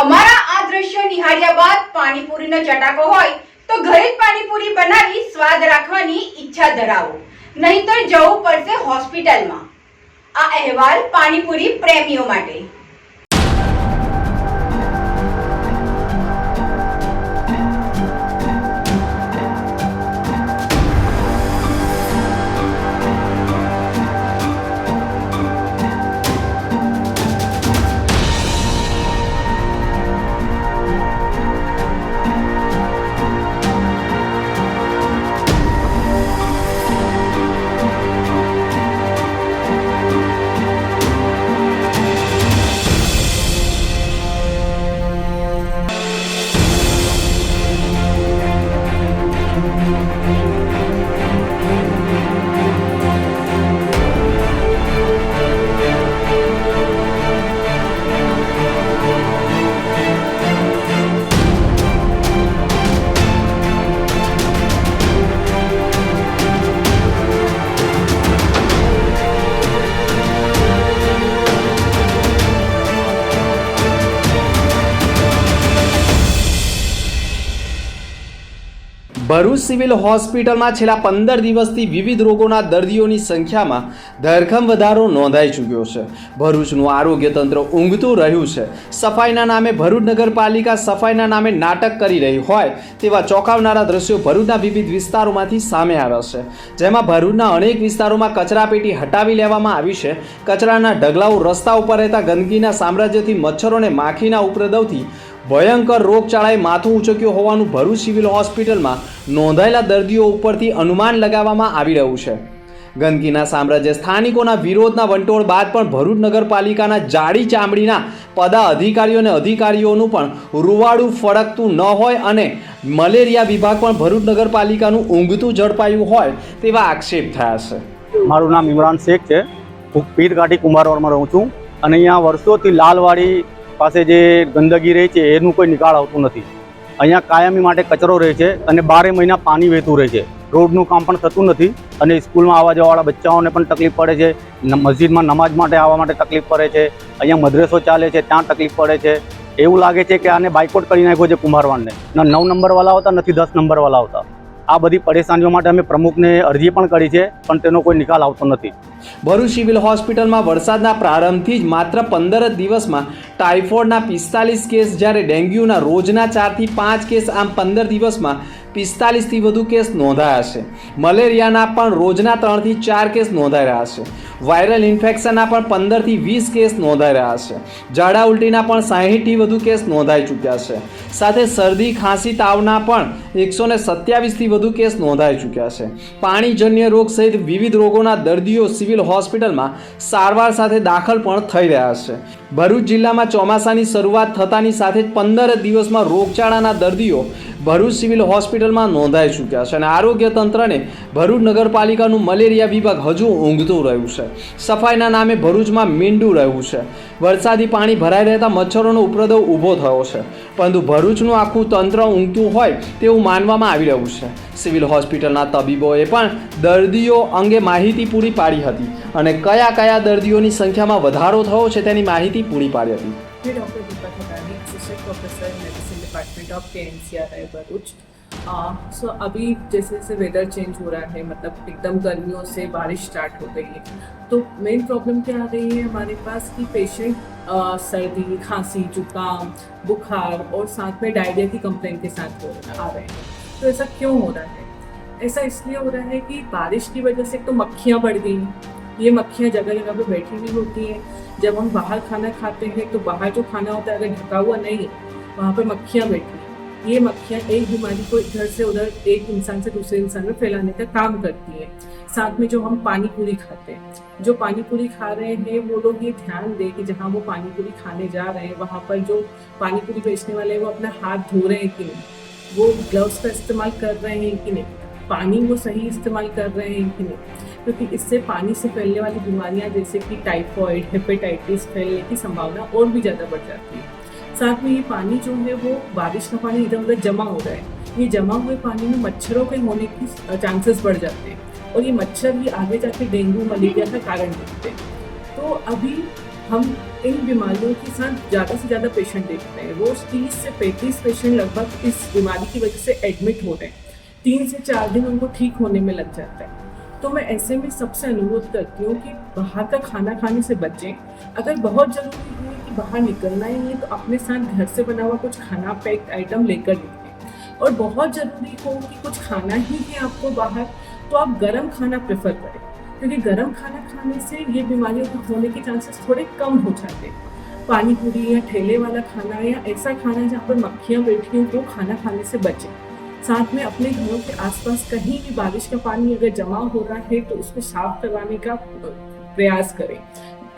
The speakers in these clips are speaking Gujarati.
અમારા આ દ્રશ્ય નિહાળ્યા બાદ પાણીપુરીનો ચટાકો હોય તો ઘરે જ પાણીપુરી બનાવી સ્વાદ રાખવાની ઈચ્છા ધરાવો. નહીંતર જવું પડશે હોસ્પિટલમાં. આ અહેવાલ પાણીપુરી પ્રેમીઓ માટે. ભરૂચ સિવિલ હોસ્પિટલમાં છેલ્લા પંદર દિવસથી વિવિધ રોગોના દર્દીઓની સંખ્યામાં ધરખમ વધારો નોંધાઈ ચૂક્યો છે. ભરૂચનું આરોગ્ય તંત્ર ઊંઘતું રહ્યું છે. સફાઈના નામે ભરૂચ નગરપાલિકા સફાઈના નામે નાટક કરી રહી હોય તેવા ચોંકાવનારા દ્રશ્યો ભરૂચના વિવિધ વિસ્તારોમાંથી સામે આવ્યા છે. જેમાં ભરૂચના અનેક વિસ્તારોમાં કચરાપેટી હટાવી લેવામાં આવી છે. કચરાના ઢગલાઓ રસ્તા ઉપર રહેતા ગંદકીના સામ્રાજ્યથી મચ્છરોને માખીના ઉપદ્રવથી ભયંકર રોગચાળાએ માથું ઉચક્યું હોવાનું ભરૂચ સિવિલ હોસ્પિટલમાં નોંધાયેલા દર્દીઓ ઉપરથી અનુમાન લગાવવામાં આવી રહ્યું છે. ગંદકીના સામ્રાજ્ય સ્થાનિકોના વિરોધના વંટોળ બાદ પણ ભરૂચ નગરપાલિકાના જાડી ચામડીના પદા અધિકારીઓ અને અધિકારીઓનું પણ રૂવાડું ફળકતું ન હોય અને મલેરિયા વિભાગ પણ ભરૂચ નગરપાલિકાનું ઊંઘતું ઝડપાયું હોય તેવા આક્ષેપ થયા છે. મારું નામ ઇમરાન શેખ છે. હું પીરઘાટી કુંભારવાડમાં રહું છું અને અહીંયા વર્ષોથી લાલવાડી પાસે જે ગંદકી રહે છે, એનું કોઈ નિકાળ આવતું નથી. અહીંયા કાયમી માટે કચરો રહે છે અને બારે મહિના પાણી વહેતું રહે છે. રોડનું કામ પણ થતું નથી અને સ્કૂલમાં આવવા જવાવાળા બચ્ચાઓને પણ તકલીફ પડે છે. મસ્જિદમાં નમાજ માટે આવવા માટે તકલીફ પડે છે. અહીંયા મદ્રેસો ચાલે છે, ત્યાં તકલીફ પડે છે. એવું લાગે છે કે આને બાયકોટ કરી નાખ્યો છે કુંભારવાનને. નવ નંબરવાળા આવતા, નથી દસ નંબરવાળા આવતા. આ બધી પરેશાનીઓ માટે અમે પ્રમુખને અરજી પણ કરી છે, પણ તેનો કોઈ નિકાલ આવતો નથી. ભરૂચ સિવિલ હોસ્પિટલમાં વરસાદના પ્રારંભથી જ માત્ર પંદર જ દિવસમાં ટાઇફોઇડના પિસ્તાલીસ કેસ જ્યારે ડેન્ગ્યુના રોજના ચારથી પાંચ કેસ આમ પંદર દિવસમાં પિસ્તાલીસથી વધુ કેસ નોંધાયા છે. મલેરિયાના પણ રોજના ત્રણથી ચાર કેસ નોંધાઈ રહ્યા છે. વાયરલ ઇન્ફેક્શનના પણ પંદરથી વીસ કેસ નોંધાઈ રહ્યા છે. ઝાડા ઉલટીના પણ સાહીઠથી વધુ કેસ નોંધાઈ ચૂક્યા છે. સાથે શરદી, ખાંસી, તાવના પણ એકસો ને સત્યાવીસથી વધુ કેસ નોંધાઈ ચૂક્યા છે. પાણીજન્ય રોગ સહિત વિવિધ રોગોના દર્દીઓ સિવિલ હોસ્પિટલમાં સારવાર સાથે દાખલ પણ થઈ રહ્યા છે. ભરૂચ જિલ્લામાં ચોમાસાની શરૂઆત થતાની સાથે જ પંદર દિવસમાં રોગચાળાના દર્દીઓ ભરૂચ સિવિલ હોસ્પિટલમાં નોંધાઈ ચૂક્યા છે અને આરોગ્ય તંત્રને ભરૂચ નગરપાલિકાનું મલેરિયા વિભાગ હજુ ઊંઘતું રહ્યું છે. સફાઈના નામે ભરૂચમાં મીંડું રહ્યું છે. વરસાદી પાણી ભરાઈ રહેતા મચ્છરોનો ઉપદ્રવ ઊભો થયો છે. પરંતુ ભરૂચનું આખું તંત્ર ઊંઘતું હોય તેવું માનવામાં આવી રહ્યું છે. સિવિલ હોસ્પિટલના તબીબોએ પણ દર્દીઓ અંગે માહિતી પૂરી પાડી હતી અને કયા કયા દર્દીઓની સંખ્યામાં વધારો થયો છે તેની માહિતી પૂરી પાડી હતી. के एन सी आर है भरूच सो अभी जैसे जैसे वेदर चेंज हो रहा है मतलब एकदम गर्मियों से बारिश स्टार्ट हो गई है तो मेन प्रॉब्लम क्या आ रही है हमारे पास कि पेशेंट सर्दी, खांसी, जुकाम, बुखार और साथ में डायरिया की कंप्लेंट के साथ हो आ रहे हैं। तो ऐसा क्यों हो रहा है? ऐसा इसलिए हो रहा है कि बारिश की वजह से तो मक्खियाँ बढ़ गई हैं। ये मक्खियाँ जगह जगह पे बैठी हुई होती हैं। जब हम बाहर खाना खाते हैं तो बाहर जो खाना होता है, अगर ढका हुआ नहीं, वहाँ पर मक्खियाँ बैठी ये मक्खियाँ एक बीमारी को इधर से उधर एक इंसान से दूसरे इंसान में फैलाने का काम करती है। साथ में जो हम पानी पूरी खाते हैं, जो पानी पूरी खा रहे हैं, वो लोग ये ध्यान दें कि जहाँ वो पानी पूरी खाने जा रहे हैं, वहाँ पर जो पानी पूरी बेचने वाले हैं, वो अपना हाथ धो रहे हैं कि नहीं? वो ग्लव्स का इस्तेमाल कर रहे हैं कि नहीं? पानी वो सही इस्तेमाल कर रहे हैं कि नहीं? क्योंकि इससे पानी से फैलने वाली बीमारियाँ जैसे कि टाइफॉइड हेपेटाइटिस फैलने की संभावना और भी ज़्यादा बढ़ जाती है। साथ में ये पानी जो है वो बारिश का पानी इधर उधर जमा हो रहा है। ये जमा हुए पानी में मच्छरों के होने की चांसेस बढ़ जाते हैं और ये मच्छर भी आगे जाके डेंगू, मलेरिया का कारण बनते हैं। तो अभी हम इन बीमारियों के साथ ज़्यादा से ज़्यादा पेशेंट देखते हैं। रोज़ तीस से पैंतीस पेशेंट लगभग इस बीमारी की वजह से एडमिट हो रहे हैं। तीन से चार दिन उनको ठीक होने में लग जाता है। तो मैं ऐसे में सबसे अनुरोध करती हूँ कि बाहर का खाना खाने से बचें। अगर बहुत ज़रूरी बाहर निकलना ही है तो अपने साथ घर से बना हुआ कुछ खाना पैक्ड आइटम लेकर निकलें। और बहुत ज़रूरी हो कि कुछ खाना ही है आपको बाहर तो आप गर्म खाना प्रेफर करें, क्योंकि गर्म खाना खाने से ये बीमारियों के होने के चांसेस थोड़े कम हो जाते हैं। पानी पूरी या ठेले वाला खाना या ऐसा खाना जहाँ पर मक्खियाँ बैठी हों वो खाना खाने से बचें। साथ में अपने घरों के आसपास कहीं भी बारिश का पानी अगर जमा हो रहा है तो उसको साफ़ करवाने का प्रयास करें।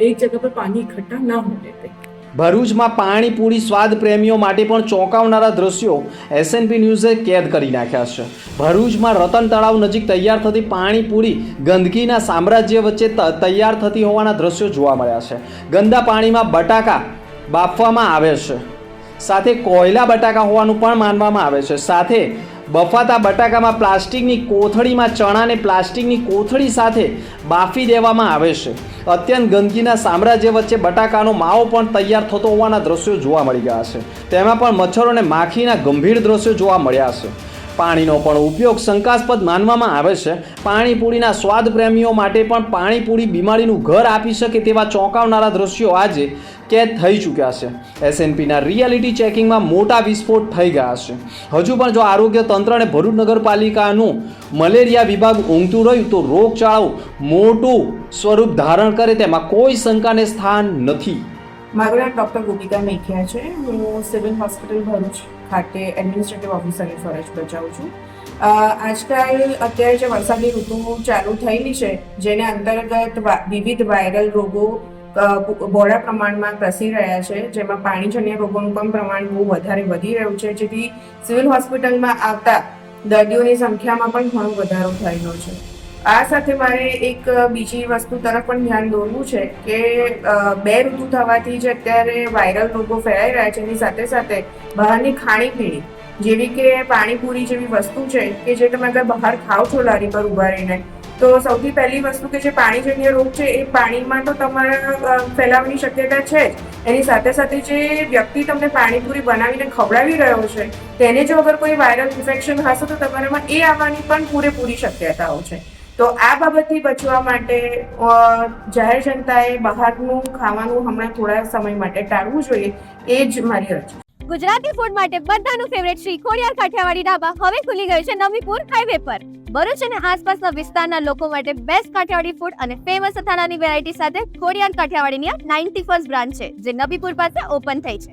एक जगह पर पानी इकट्ठा ना होने दें। ભરૂચમાં પાણીપુરી સ્વાદ પ્રેમીઓ માટે પણ ચોંકાવનારા દ્રશ્યો એસએનપી ન્યૂઝે કેદ કરી નાખ્યા છે. ભરૂચમાં રતન તળાવ નજીક તૈયાર થતી પાણીપુરી ગંદકીના સામ્રાજ્ય વચ્ચે તૈયાર થતી હોવાના દ્રશ્યો જોવા મળ્યા છે. ગંદા પાણીમાં બટાકા બાફવામાં આવે છે. સાથે કોયલા બટાકા હોવાનું પણ માનવામાં આવે છે. સાથે બફાતા બટાકામાં પ્લાસ્ટિકની કોથળીમાં ચણાને પ્લાસ્ટિકની કોથળી સાથે બાફી દેવામાં આવે છે. અત્યંત ગંદકીના સામ્રાજ્ય વચ્ચે બટાકાનો માવો પણ તૈયાર થતો હોવાના દ્રશ્યો જોવા મળી ગયા છે. તેમાં પણ મચ્છરોને માખીના ગંભીર દ્રશ્યો જોવા મળ્યા છે. પાણીનો પણ ઉપયોગ શંકાસ્પદ માનવામાં આવે છે. પાણીપુરીના સ્વાદ પ્રેમીઓ માટે પણ પાણીપુરી બીમારીનું ઘર આપી શકે તેવા ચોંકાવનારા દ્રશ્યો આજે કેદ થઈ ચૂક્યા છે. એસએનપીના રિયાલિટી ચેકિંગમાં મોટા વિસ્ફોટ થઈ ગયા છે. હજુ પણ જો આરોગ્ય તંત્ર અને ભરૂચ નગરપાલિકાનું મલેરિયા વિભાગ ઊંઘતું રહ્યું તો રોગચાળો મોટું સ્વરૂપ ધારણ કરે તેમાં કોઈ શંકાને સ્થાન નથી. મારું નામ ડૉક્ટર ગોપિકા મેખિયા છે. હું સિવિલ હોસ્પિટલ ભરૂચ ખાતે એડમિનિસ્ટ્રેટિવ ઓફિસરની ફરજ બજાવું છું. આજકાલ અત્યારે જે વરસાદની ઋતુ ચાલુ થયેલી છે, જેને અંતર્ગત વિવિધ વાયરલ રોગો બહોળા પ્રમાણમાં પ્રસરી રહ્યા છે, જેમાં પાણીજન્ય રોગોનું પણ પ્રમાણ બહુ વધારે વધી રહ્યું છે, જેથી સિવિલ હોસ્પિટલમાં આવતા દર્દીઓની સંખ્યામાં પણ ઘણો વધારો થયેલો છે. આ સાથે મારે એક બીજી વસ્તુ તરફ પણ ધ્યાન દોરવું છે કે બે ઋતુ થવાથી જે અત્યારે વાયરલ રોગો ફેલાઈ રહ્યા છે, એની સાથે સાથે બહારની ખાણીપીણી, જેવી કે પાણીપુરી જેવી વસ્તુ છે કે જે તમે અગર બહાર ખાઓ છો લારી પર ઊભા રહીને, તો સૌથી પહેલી વસ્તુ કે જે પાણીજન્ય રોગ છે એ પાણીમાં તો તમારા ફેલાવાની શક્યતા છે જ. એની સાથે સાથે જે વ્યક્તિ તમને પાણીપુરી બનાવીને ખવડાવી રહ્યો છે, તેને જો અગર કોઈ વાયરલ ઇન્ફેક્શન હશે તો તમારામાં એ આવવાની પણ પૂરેપૂરી શક્યતાઓ છે. તો આ બાબતથી બચવા માટે જાહેર જનતાએ બહારનું ખાવાનું હમણાં થોડા સમય માટે ટાળવું જોઈએ, એ જ મારી અરજી. ગુજરાતી ફૂડ માટે બધાનું ફેવરેટ શ્રી ખોડિયાર કાઠિયાવાડી ઢાબા હવે ખુલી ગયું છે નવીપુર હાઈવે પર. ભરૂચ અને આસપાસના વિસ્તારના લોકો માટે બેસ્ટ કાઠિયાવાડી ફૂડ અને ફેમસ અથાણાની વેરાયટી સાથે ખોડિયાર કાઠિયાવાડીની આ નાઇન્ટી ફર્સ્ટ બ્રાન્ચ છે, જે નબીપુર પાસે ઓપન થઈ છે.